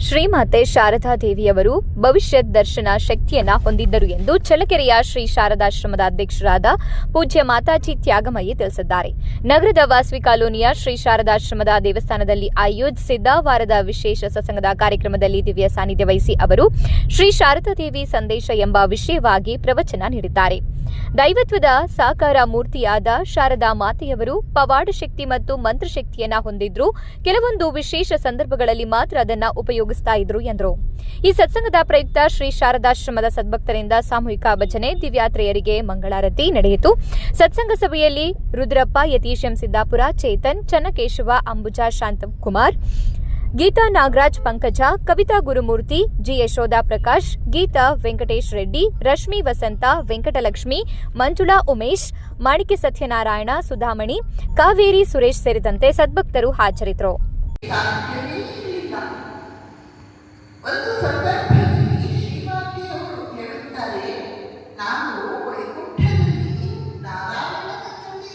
ಶ್ರೀಮಾತೆ ಶಾರದಾ ದೇವಿಯವರು ಭವಿಷ್ಯತ್ ದರ್ಶನ ಶಕ್ತಿಯನ್ನ ಹೊಂದಿದ್ದರು ಎಂದು ಚಳ್ಳಕೆರೆಯ ಶ್ರೀ ಶಾರದಾಶ್ರಮದ ಅಧ್ಯಕ್ಷರಾದ ಪೂಜ್ಯ ಮಾತಾಜಿ ತ್ಯಾಗಮಯಿ ತಿಳಿಸಿದ್ದಾರೆ. ನಗರದ ವಾಸವಿ ಕಾಲೋನಿಯ ಶ್ರೀ ಶಾರದಾಶ್ರಮದ ದೇವಸ್ಥಾನದಲ್ಲಿ ಆಯೋಜಿಸಿದ್ದ ವಾರದ ವಿಶೇಷ ಸತ್ಸಂಗದ ಕಾರ್ಯಕ್ರಮದಲ್ಲಿ ದಿವ್ಯ ಸಾನ್ನಿಧ್ಯ ವಹಿಸಿ ಅವರು ಶ್ರೀ ಶಾರದಾ ದೇವಿ ಸಂದೇಶ ಎಂಬ ವಿಷಯವಾಗಿ ಪ್ರವಚನ ನೀಡಿದ್ದಾರೆ. ದೈವತ್ವದ ಸಾಕಾರ ಮೂರ್ತಿಯಾದ ಶಾರದಾ ಮಾತೆಯವರು ಪವಾಡ ಶಕ್ತಿ ಮತ್ತು ಮಂತ್ರಶಕ್ತಿಯನ್ನ ಹೊಂದಿದ್ರು. ಕೆಲವೊಂದು ವಿಶೇಷ ಸಂದರ್ಭಗಳಲ್ಲಿ ಮಾತ್ರ ಅದನ್ನ ಉಪಯೋಗಿಸ್ತಾ ಇದ್ರು ಎಂದರು. ಈ ಸತ್ಸಂಗದ ಪ್ರಯುಕ್ತ ಶ್ರೀ ಶಾರದಾಶ್ರಮದ ಸದ್ಭಕ್ತರಿಂದ ಸಾಮೂಹಿಕ ಭಜನೆ ದಿವ್ಯಾತ್ರೆಯರಿಗೆ ಮಂಗಳಾರತಿ ನಡೆಯಿತು. ಸತ್ಸಂಗ ಸಭೆಯಲ್ಲಿ ರುದ್ರಪ್ಪ, ಯತೀಶ್ ಎಂ ಸಿದ್ದಾಪುರ, ಚೇತನ್, ಚನ್ನಕೇಶವ, ಅಂಬುಜಾ, ಶಾಂತಕುಮಾರ್, ಗೀತಾ ನಾಗರಾಜ್, ಪಂಕಜ, ಕವಿತಾ ಗುರುಮೂರ್ತಿ, ಜಿ ಯಶೋಧ ಪ್ರಕಾಶ್, ಗೀತಾ ವೆಂಕಟೇಶ್ ರೆಡ್ಡಿ, ರಶ್ಮಿ ವಸಂತ, ವೆಂಕಟಲಕ್ಷ್ಮಿ, ಮಂಜುಳಾ ಉಮೇಶ್, ಮಾಣಿಕ್ಯ ಸತ್ಯನಾರಾಯಣ, ಸುಧಾಮಣಿ, ಕಾವೇರಿ ಸುರೇಶ್ ಸೇರಿದಂತೆ ಸದ್ಭಕ್ತರು ಹಾಜರಿದ್ದರು ಒಂದು ಸಂದರ್ಭದಲ್ಲಿ ಶ್ರೀಮಾತೆಯವರು ಹೇಳುತ್ತಾರೆ ನಾನು ವೈಕುಂಠದಲ್ಲಿ ನಾರಾಯಣನ ಜೊತೆ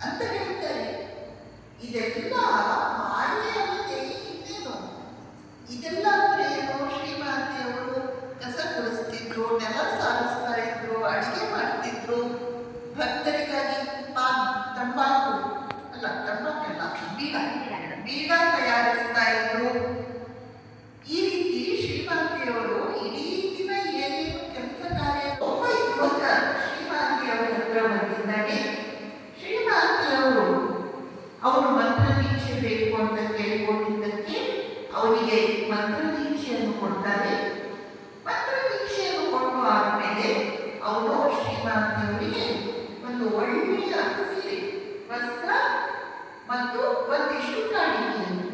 ಅಂತ ಹೇಳ್ತಾರೆ ಇದೆಲ್ಲ ಇನ್ನೇನು ಇದೆಲ್ಲ ಅಂದ್ರೆ ಏನು ಕಸ ಗುಡಿಸ್ತಿದ್ರು ನೆಲ ಅಡಿಗೆ ಮಾಡ್ತಿದ್ರು. ಭಕ್ತರಿಗಾಗಿ ತಂಬಾಕು, ಅಲ್ಲ, ತಂಬಾಕಲ್ಲ ಬೀಡ ಬೀಡ ಮಂತ್ರ ಕೊಡ್ತಾರೆ. ಮಂತ್ರ ದೀಕ್ಷೆಯನ್ನು ಕೊಟ್ಟು ಆದ್ಮೇಲೆ ಅವನು ಶ್ರೀಮಾತೆಯವರಿಗೆ ಒಂದು ಒಳ್ಳೆಯ ಸೀರೆ ವಸ್ತ್ರ ಮತ್ತು ಒಂದಿಷ್ಟು ಕಾಣಿಕೆಯನ್ನು